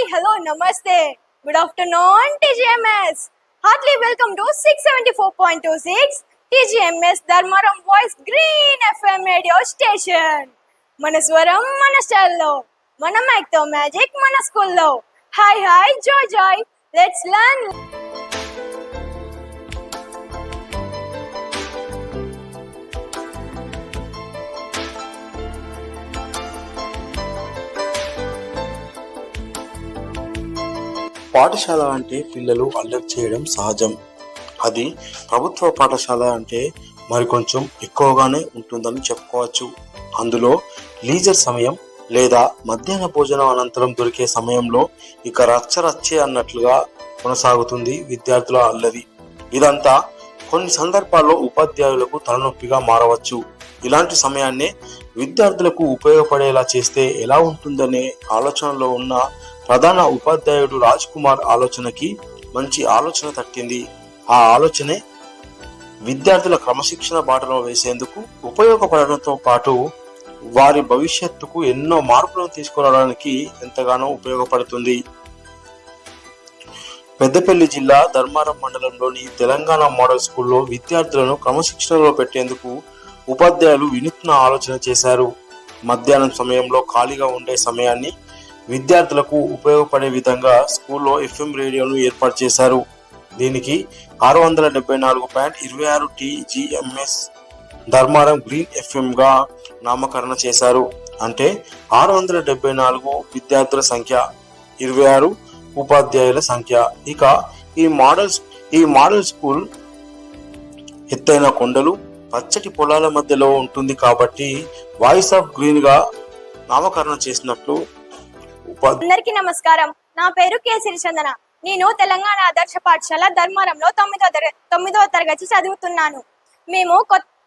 Hi, hello, namaste. Good afternoon, TGMS. Heartily welcome to 674.26 TGMS Dharmaram Voice Green FM radio station. మన స్వరం మన స్టైల్లో మన మైక్తో మ్యాజిక్ మన స్కూల్లో hi hi joy joy let's learn పాఠశాల అంటే పిల్లలు అల్లరి చేయడం సహజం. అది ప్రభుత్వ పాఠశాల అంటే మరికొంచెం ఎక్కువగానే ఉంటుందని చెప్పుకోవచ్చు. అందులో లీజర్ సమయం లేదా మధ్యాహ్న భోజనం అనంతరం దొరికే సమయంలో ఇక రచ్చరచ్చే అన్నట్లుగా కొనసాగుతుంది విద్యార్థుల అల్లరి. ఇదంతా కొన్ని సందర్భాల్లో ఉపాధ్యాయులకు తలనొప్పిగా మారవచ్చు. ఇలాంటి సమయాన్నే విద్యార్థులకు ఉపయోగపడేలా చేస్తే ఎలా ఉంటుందనే ఆలోచనలో ఉన్న ప్రధాన ఉపాధ్యాయుడు రాజ్ కుమార్ ఆలోచనకి మంచి ఆలోచన తట్టింది. ఆ ఆలోచనే విద్యార్థుల క్రమశిక్షణ బాటలో వేసేందుకు ఉపయోగపడడంతో పాటు వారి భవిష్యత్తుకు ఎన్నో మార్పులను తీసుకురావడానికి ఎంతగానో ఉపయోగపడుతుంది. పెద్దపల్లి జిల్లా ధర్మారం మండలంలోని తెలంగాణ మోడల్ స్కూల్లో విద్యార్థులను క్రమశిక్షణలో పెట్టేందుకు ఉపాధ్యాయులు వినూత్న ఆలోచన చేశారు. మధ్యాహ్నం సమయంలో ఖాళీగా ఉండే సమయాన్ని విద్యార్థులకు ఉపయోగపడే విధంగా స్కూల్లో ఎఫ్ఎం రేడియోను ఏర్పాటు చేశారు. దీనికి ఆరు వందల డెబ్బై నాలుగు పాయింట్ ఇరవై ఆరు టీజీఎంఎస్ ధర్మారం గ్రీన్ ఎఫ్ఎం గా నామకరణ చేశారు. అంటే ఆరు వందల డెబ్బై నాలుగు విద్యార్థుల సంఖ్య ఇరవై ఆరు ఉపాధ్యాయుల సంఖ్య. ఇక ఈ మోడల్ ఈ మోడల్ స్కూల్ ఎత్తైన కొండలు పచ్చటి పొలాల మధ్యలో ఉంటుంది కాబట్టి వాయిస్ ఆఫ్ గ్రీన్గా నామకరణ చేసినట్లు అందరికీ నమస్కారం. నా పేరు కేసరి చందన నేను తెలంగాణ ఆదర్శ పాఠశాల ధర్మారంలో తొమ్మిదో తరగతి తొమ్మిదో తరగతి చదువుతున్నాను. మేము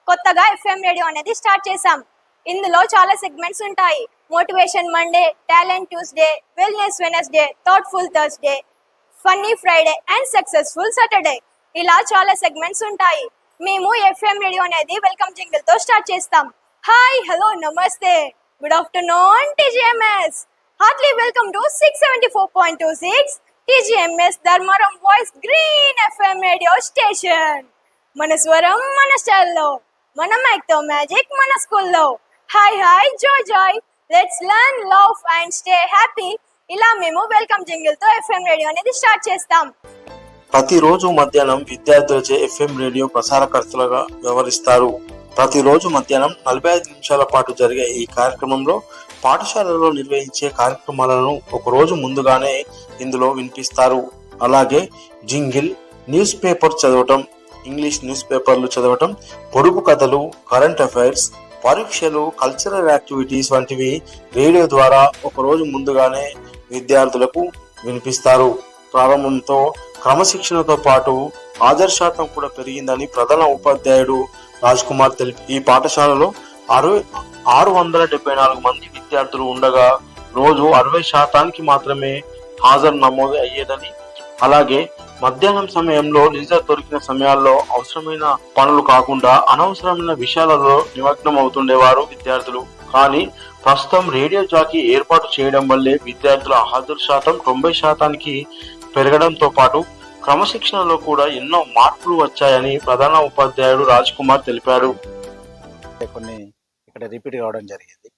కొత్తగా ఎఫ్ఎం రేడియో అనేది స్టార్ట్ చేశాం. ఇందులో చాలా సెగ్మెంట్స్ ఉంటాయి. Motivation Monday talent Tuesday wellness Wednesday thoughtful Thursday funny Friday and successful Saturday. ఇలా చాలా సెగ్మెంట్స్ ఉంటాయి. మేము ఎఫ్ఎం రేడియో అనేది వెల్కమ్ జింగిల్తో స్టార్ట్ చేస్తాం. హాయ్ హలో నమస్తే. Good afternoon TGMS. Heartily welcome to six seventy four point two six TGMS Dharmavaram voice green FM radio station మన స్వరం మన స్టైల్లో మన మైక్తో మ్యాజిక్ మన స్కూల్లో. Hi hi joy joy let's learn love and stay happy ఇలా మేము వెల్కమ్ జింగిల్తో ఎఫ్ఎం రేడియో అనేది స్టార్ట్ చేస్తాం. ప్రతిరోజు మధ్యాహ్నం విద్యార్థులచే ఎఫ్ఎం రేడియో ప్రసారకర్తలుగా వ్యవహరిస్తారు. ప్రతిరోజు మధ్యాహ్నం నలభై ఐదు నిమిషాల పాటు జరిగే ఈ కార్యక్రమంలో పాఠశాలలో నిర్వహించే కార్యక్రమాలను ఒక రోజు ముందుగానే ఇందులో వినిపిస్తారు. అలాగే జింగిల్ న్యూస్ పేపర్ చదవటం ఇంగ్లీష్ న్యూస్ పేపర్లు చదవటం పొడుపు కథలు కరెంట్ అఫైర్స్ పరీక్షలు కల్చరల్ యాక్టివిటీస్ వంటివి రేడియో ద్వారా ఒక రోజు ముందుగానే విద్యార్థులకు వినిపిస్తారు. ప్రారంభంతో క్రమశిక్షణతో పాటు ఆదర్శాతం కూడా పెరిగిందని ప్రధాన ఉపాధ్యాయుడు రాజ్ కుమార్ తెలిపి ఈ పాఠశాలలో అరవై ఆరు వందల డెబ్బై నాలుగు మంది విద్యార్థులు ఉండగా రోజు అరవై శాతానికి మాత్రమే హాజరు నమోదు అయ్యేదని అలాగే మధ్యాహ్నం సమయంలో లీజర్ దొరికిన సమయాల్లో అవసరమైన పనులు కాకుండా అనవసరమైన విషయాలలో నిమగ్నం అవుతుండేవారు విద్యార్థులు. కానీ ప్రస్తుతం రేడియో జాకీ ఏర్పాటు చేయడం వల్లే విద్యార్థుల హాజరు శాతం తొంభై శాతానికి పెరగడంతో పాటు క్రమశిక్షణలో కూడా ఎన్నో మార్పులు వచ్చాయని ప్రధాన ఉపాధ్యాయుడు రాజ్ కుమార్ తెలిపారు. కొన్ని ఇక్కడ రిపీట్ కావడం జరిగింది.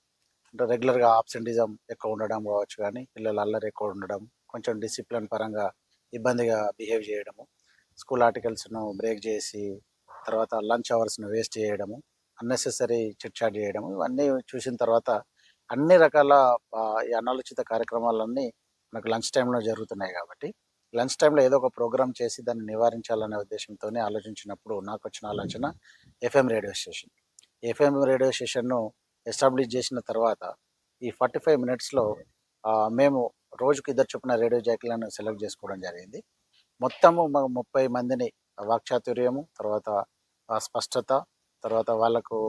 అంటే రెగ్యులర్గా ఆబ్సెంటిజం ఎక్కువ ఉండడం కావచ్చు కానీ పిల్లలు అల్లరి ఎక్కువ ఉండడం కొంచెం డిసిప్లిన్ పరంగా ఇబ్బందిగా బిహేవ్ చేయడము స్కూల్ ఆర్టికల్స్ను బ్రేక్ చేసి తర్వాత లంచ్ అవర్స్ను వేస్ట్ చేయడము అన్నెసెసరీ చిట్ చాట్ చేయడము ఇవన్నీ చూసిన తర్వాత అన్ని రకాల ఈ అనాలోచిత కార్యక్రమాలన్నీ మనకు లంచ్ టైంలో జరుగుతున్నాయి కాబట్టి లంచ్ టైంలో ఏదో ఒక ప్రోగ్రామ్ చేసి దాన్ని నివారించాలనే ఉద్దేశంతోనే ఆలోచించినప్పుడు నాకు వచ్చిన ఆలోచన FM radio station. FM radio స్టేషన్ను ఎస్టాబ్లిష్ చేసిన తర్వాత ఈ ఫార్టీ ఫైవ్ మినిట్స్లో మేము రోజుకి ఇద్దరు చొప్పున రేడియో జాకీలను సెలెక్ట్ చేసుకోవడం జరిగింది. మొత్తము ముప్పై మందిని వాక్చాతుర్యము తర్వాత స్పష్టత తర్వాత వాళ్ళకు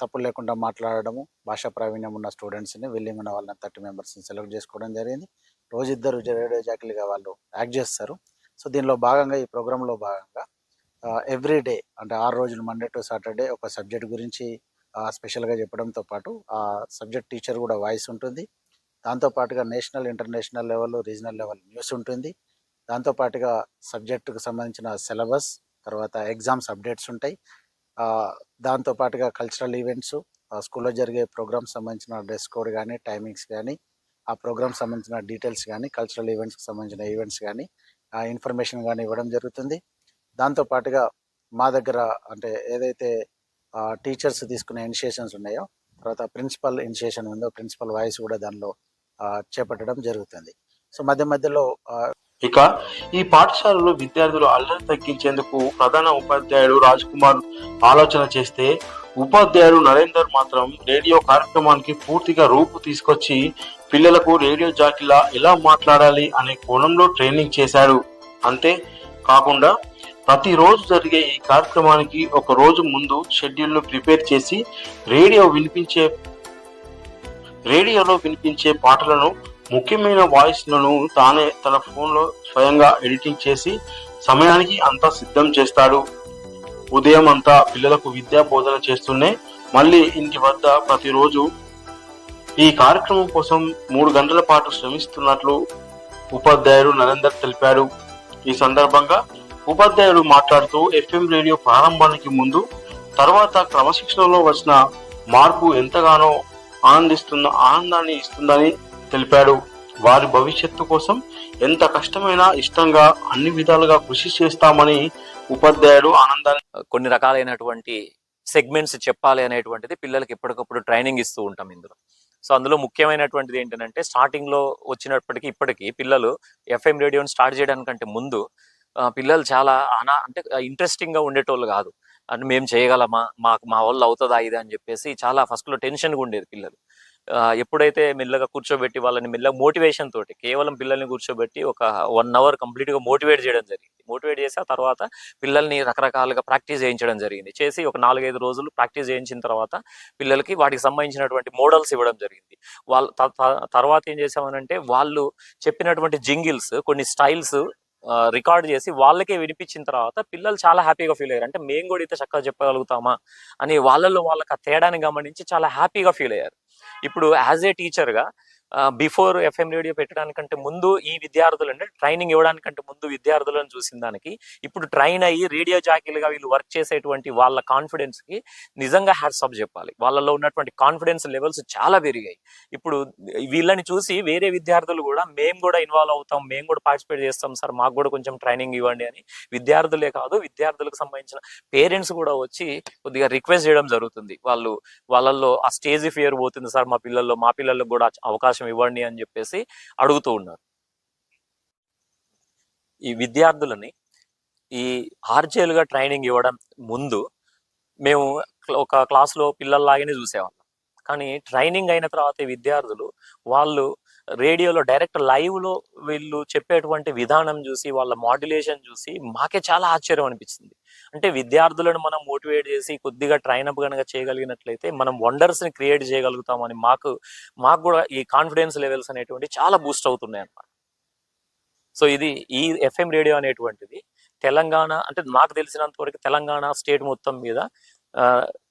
తప్పులు లేకుండా మాట్లాడడము భాషా ప్రావీణ్యం ఉన్న స్టూడెంట్స్ని విల్లింగ్ ఉన్న వాళ్ళని థర్టీ మెంబర్స్ని సెలెక్ట్ చేసుకోవడం జరిగింది. రోజు ఇద్దరు రేడియో జాకీలుగా వాళ్ళు యాక్ట్ చేస్తారు. సో దీనిలో భాగంగా ఈ ప్రోగ్రాంలో భాగంగా ఎవ్రీ డే అంటే ఆరు రోజులు మండే టు సాటర్డే ఒక సబ్జెక్ట్ గురించి స్పెషల్గా చెప్పడంతో పాటు ఆ సబ్జెక్ట్ టీచర్ కూడా వాయిస్ ఉంటుంది. దాంతో పాటుగా national international level regional level news ఉంటుంది. దాంతోపాటుగా సబ్జెక్టుకు సంబంధించిన సిలబస్ తర్వాత ఎగ్జామ్స్ అప్డేట్స్ ఉంటాయి. దాంతోపాటుగా దాంతో పాటుగా కల్చరల్ ఈవెంట్స్ స్కూల్లో జరిగే ప్రోగ్రామ్స్ సంబంధించిన డ్రెస్ కోడ్ కానీ టైమింగ్స్ కానీ ఆ ప్రోగ్రామ్ సంబంధించిన డీటెయిల్స్ కానీ కల్చరల్ ఈవెంట్స్కి సంబంధించిన ఈవెంట్స్ కానీ ఇన్ఫర్మేషన్ కానీ ఇవ్వడం జరుగుతుంది. దాంతో పాటుగా మా దగ్గర అంటే ఏదైతే టీచర్స్ తీసుకునే ఇనిషియేషన్స్ ఉన్నాయో తర్వాత ప్రిన్సిపల్ ఇనిషియేషన్ ఉందో ప్రిన్సిపల్ వాయిస్ కూడా దానిలో చేపట్టడం జరుగుతుంది. సో మధ్య మధ్యలో ఇక ఈ పాఠశాలలో విద్యార్థులు అల్లరి తగ్గించేందుకు ప్రధాన ఉపాధ్యాయుడు రాజ్ కుమార్ ఆలోచన చేస్తే ఉపాధ్యాయుడు నరేందర్ మాత్రం రేడియో కార్యక్రమానికి పూర్తిగా రూపు తీసుకొచ్చి పిల్లలకు రేడియో జాకిలా ఎలా మాట్లాడాలి అనే కోణంలో ట్రైనింగ్ చేశారు అంతే కాకుండా ప్రతిరోజు జరిగే ఈ కార్యక్రమానికి ఒక రోజు ముందు షెడ్యూల్ను ప్రిపేర్ చేసి రేడియో వినిపించే రేడియోలో వినిపించే పాటలను ముఖ్యమైన వాయిస్లను తానే తన ఫోన్లో స్వయంగా ఎడిటింగ్ చేసి సమయానికి అంతా సిద్ధం చేస్తాడు. ఉదయం అంతా పిల్లలకు విద్యా బోధన చేస్తూనే మళ్ళీ ఇంటి వద్ద ప్రతిరోజు ఈ కార్యక్రమం కోసం మూడు గంటల పాటు శ్రమిస్తున్నట్లు ఉపాధ్యాయుడు నరేందర్ తెలిపాడు. ఈ సందర్భంగా ఉపాధ్యాయుడు మాట్లాడుతూ ఎఫ్ఎం రేడియో ప్రారంభానికి ముందు తర్వాత క్రమశిక్షణలో వచ్చిన మార్పు ఎంతగానో ఆనందిస్తున్న ఆనందాన్ని ఇస్తుందని తెలిపాడు. వారి భవిష్యత్తు కోసం ఎంత కష్టమైనా ఇష్టంగా అన్ని విధాలుగా కృషి చేస్తామని ఉపాధ్యాయుడు ఆనందాన్ని కొన్ని రకాలైనటువంటి సెగ్మెంట్స్ చెప్పాలి అనేటువంటిది పిల్లలకి ఎప్పటికప్పుడు ట్రైనింగ్ ఇస్తూ ఉంటాం ఇందులో. సో అందులో ముఖ్యమైనటువంటిది ఏంటంటే స్టార్టింగ్లో వచ్చినప్పటికీ ఇప్పటికీ పిల్లలు ఎఫ్ఎం రేడియోని స్టార్ట్ చేయడానికంటే ముందు పిల్లలు చాలా అనా అంటే ఇంట్రెస్టింగ్గా ఉండేటోళ్ళు కాదు. అంటే మేము చేయగలమా? మాకు మా వల్ల అవుతుందా ఇది? అని చెప్పేసి చాలా ఫస్ట్లో టెన్షన్గా ఉండేది పిల్లలు. ఎప్పుడైతే మెల్లగా కూర్చోబెట్టి వాళ్ళని మెల్లగా మోటివేషన్ తోటి కేవలం పిల్లల్ని కూర్చోబెట్టి ఒక వన్ అవర్ కంప్లీట్గా మోటివేట్ చేయడం జరిగింది. మోటివేట్ చేసి ఆ తర్వాత పిల్లల్ని రకరకాలుగా ప్రాక్టీస్ చేయించడం జరిగింది. చేసి ఒక నాలుగైదు రోజులు ప్రాక్టీస్ చేయించిన తర్వాత పిల్లలకి వాటికి సంబంధించినటువంటి మోడల్స్ ఇవ్వడం జరిగింది. వాళ్ళ తర్వాత ఏం చేసామనంటే వాళ్ళు చెప్పినటువంటి జింగిల్స్ కొన్ని స్టైల్స్ రికార్డ్ చేసి వాళ్ళకే వినిపించిన తర్వాత పిల్లలు చాలా హ్యాపీగా ఫీల్ అయ్యారు. అంటే మేము కూడా ఇంత చక్కగా చెప్పగలుగుతామా అని వాళ్ళల్లో వాళ్ళకి ఆ తేడాని గమనించి చాలా హ్యాపీగా ఫీల్ అయ్యారు. ఇప్పుడు యాజ్ ఏ టీచర్గా బిఫోర్ ఎఫ్ఎం రేడియో పెట్టడానికంటే ముందు ఈ విద్యార్థులు అంటే ట్రైనింగ్ ఇవ్వడానికంటే ముందు విద్యార్థులను చూసిన దానికి ఇప్పుడు ట్రైన్ అయ్యి రేడియో జాకీలుగా వీళ్ళు వర్క్ చేసేటువంటి వాళ్ళ కాన్ఫిడెన్స్కి నిజంగా హ్యాట్స్ ఆఫ్ చెప్పాలి. వాళ్ళలో ఉన్నటువంటి కాన్ఫిడెన్స్ లెవెల్స్ చాలా పెరిగాయి. ఇప్పుడు వీళ్ళని చూసి వేరే విద్యార్థులు కూడా మేము కూడా ఇన్వాల్వ్ అవుతాం మేము కూడా పార్టిసిపేట్ చేస్తాం సార్ మాకు కూడా కొంచెం ట్రైనింగ్ ఇవ్వండి అని విద్యార్థులే కాదు విద్యార్థులకు సంబంధించిన పేరెంట్స్ కూడా వచ్చి కొద్దిగా రిక్వెస్ట్ చేయడం జరుగుతుంది. వాళ్ళు వాళ్ళల్లో ఆ స్టేజ్ ఫియర్ పోతుంది సార్ మా పిల్లల్లో మా పిల్లలకు కూడా అవకాశం ఇవ్వండి అని చెప్పేసి అడుగుతూ ఉన్నారు. ఈ విద్యార్థులని ఈ ఆర్జేలుగా ట్రైనింగ్ ఇవ్వడం ముందు మేము ఒక క్లాస్లో పిల్లల్లాగానే చూసేవాళ్ళం. కానీ ట్రైనింగ్ అయిన తర్వాత విద్యార్థులు వాళ్ళు రేడియోలో డైరెక్ట్ లైవ్లో వీళ్ళు చెప్పేటువంటి విధానం చూసి వాళ్ళ మాడ్యులేషన్ చూసి మాకే చాలా ఆశ్చర్యం అనిపించింది. అంటే విద్యార్థులను మనం మోటివేట్ చేసి కొద్దిగా ట్రైన్ అప్ కనుక చేయగలిగినట్లయితే మనం వండర్స్ని క్రియేట్ చేయగలుగుతామని మాకు మాకు కూడా ఈ కాన్ఫిడెన్స్ లెవెల్స్ అనేటువంటి చాలా బూస్ట్ అవుతున్నాయి అన్నమాట. సో ఇది ఈ ఎఫ్ఎం రేడియో అనేటువంటిది తెలంగాణ అంటే నాకు తెలిసినంత వరకు తెలంగాణ స్టేట్ మొత్తం మీద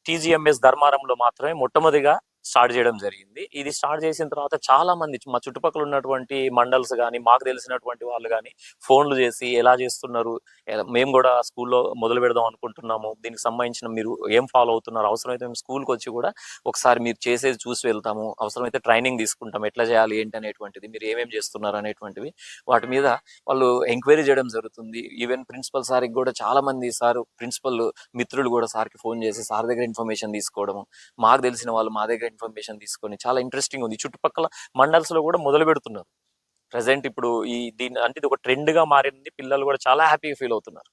టీజీఎంఎస్ ధర్మారంలో మాత్రమే మొట్టమొదటిగా స్టార్ట్ చేయడం జరిగింది. ఇది స్టార్ట్ చేసిన తర్వాత చాలా మంది మా చుట్టుపక్కల ఉన్నటువంటి మండల్స్ కానీ మాకు తెలిసినటువంటి వాళ్ళు కానీ ఫోన్లు చేసి ఎలా చేస్తున్నారు మేము కూడా స్కూల్లో మొదలు పెడదాం అనుకుంటున్నాము దీనికి సంబంధించిన మీరు ఏం ఫాలో అవుతున్నారు అవసరమైతే మేము స్కూల్కి వచ్చి కూడా ఒకసారి మీరు చేసేది చూసి వెళ్తాము అవసరమైతే ట్రైనింగ్ తీసుకుంటాం ఎట్లా చేయాలి ఏంటి అనేటువంటిది మీరు ఏమేమి చేస్తున్నారు అనేటువంటివి వాటి మీద వాళ్ళు ఎంక్వైరీ చేయడం జరుగుతుంది. ఈవెన్ ప్రిన్సిపల్ సార్కి కూడా చాలా మంది సార్ ప్రిన్సిపల్ మిత్రులు కూడా సార్కి ఫోన్ చేసి సార్ దగ్గర ఇన్ఫర్మేషన్ తీసుకోవడము మాకు తెలిసిన వాళ్ళు మా దగ్గర ఇన్ఫర్మేషన్ తీసుకొని చాలా ఇంట్రెస్టింగ్ ఉంది. చుట్టుపక్కల మండల్స్లో కూడా మొదలు పెడుతున్నారు. ప్రజెంట్ ఇప్పుడు ఈ దీని అంటే ఇది ఒక ట్రెండ్గా మారింది. పిల్లలు కూడా చాలా హ్యాపీగా ఫీల్ అవుతున్నారు.